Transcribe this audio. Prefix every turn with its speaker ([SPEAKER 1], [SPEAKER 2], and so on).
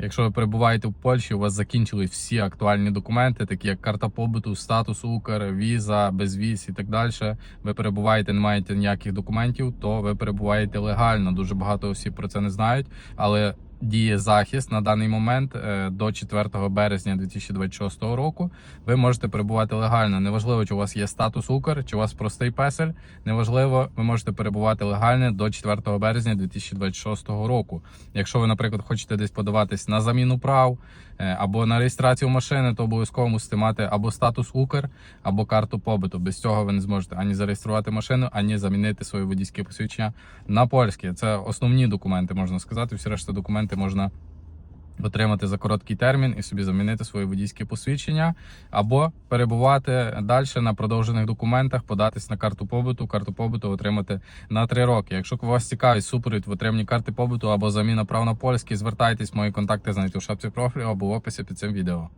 [SPEAKER 1] Якщо ви перебуваєте в Польщі, у вас закінчились всі актуальні документи, такі як карта побуту, статус Укр, віза, безвіз і так далі. Ви перебуваєте, не маєте ніяких документів, то ви перебуваєте легально. Дуже багато осіб про це не знають, але діє захист на даний момент е, до 4 березня 2026 року. Ви можете перебувати легально. Неважливо, чи у вас є статус Укр, чи у вас простий песель. Неважливо, ви можете перебувати легально до 4 березня 2026 року. Якщо ви, наприклад, хочете десь подаватись на заміну прав е, або на реєстрацію машини, то обов'язково мусите мати або статус Укр, або карту побуту. Без цього ви не зможете ані зареєструвати машину, ані замінити своє водійське посвідчення на польське. Це основні документи, можна сказати. Всі решта документи можна. Отримати за короткий термін і собі замінити своє водійське посвідчення, або перебувати далі на продовжених документах, податись на карту побуту, карту побуту отримати на 3 роки. Якщо вас цікавить супровід в отриманні карти побуту або заміна прав на польські, звертайтесь, мої контакти знайти в шапці профілю або в описі під цим відео.